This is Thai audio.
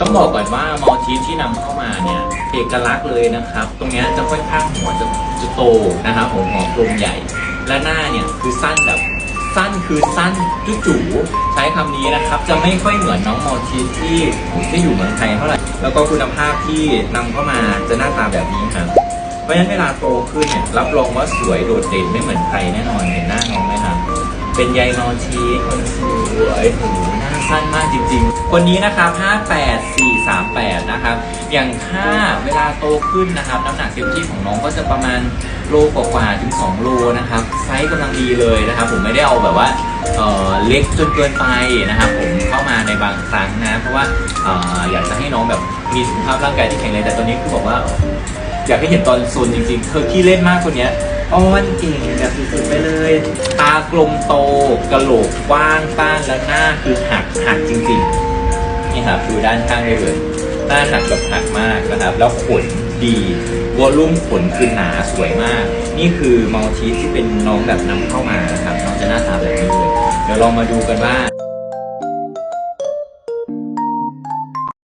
ต้องบอกก่อนว่ามอทีสที่นำเข้ามาเนี่ยเอกลักษณ์เลยนะครับ ตรงเนี้ยจะค่อนข้างหัวจะจะโตนะครับผมหัวกลมใหญ่ และหน้าเนี่ยคือสั้นแบบสั้นคือสั้นจุ๋จูใช้คำนี้นะครับ จะไม่ค่อยเหมือนน้องมอทีสที่ที่อยู่เมืองไทยเท่าไหร่ แล้วก็คุณภาพที่นำเข้ามาจะหน้าตาแบบนี้ครับ เพราะฉะนั้นเวลาโตขึ้นเนี่ยรับรองว่าสวยโดดเด่นไม่เหมือนใครแน่นอนเห็นหน้าน้องไหมครับเป็นใยนอชีคนสวยโอ้โหหน้า สั้นมากจริงๆ คนนี้นะครับ 58438 นะครับ อย่างถ้าเวลาโตขึ้นนะครับ น้ำหนักเต็มที่ของน้องก็จะประมาณโลกว่าๆถึง 2 โลนะครับ ไซส์กำลังดีเลยนะครับ ผมไม่ได้เอาแบบว่าเอ่อเล็กจนเกินไปนะครับ ผมเข้ามาในบางครั้งนะ เพราะว่าเอ่ออยากจะให้น้องแบบมีสุขภาพร่างกายที่แข็งแรงแต่ตอนนี้คือบอกว่า อยากให้เห็นตอนโซนจริงๆเธอขี้เล่นมากคนเนี้ย อ้อนเก่งแบบสุดๆไปเลย ตากลมโตกระโหลกกว้างป้านและหน้าคือหักหักจริงๆ นี่ครับดูด้านข้างได้เลยหน้าหักแบบหักมากนะครับ แล้วขนดีวอลลุ่มขนคือหนาสวยมาก นี่คือมัลทีสที่เป็นน้องแบบนำเข้ามานะครับน้องจะหน้าตาแบบนี้เลย เดี๋ยวลองมาดูกันว่า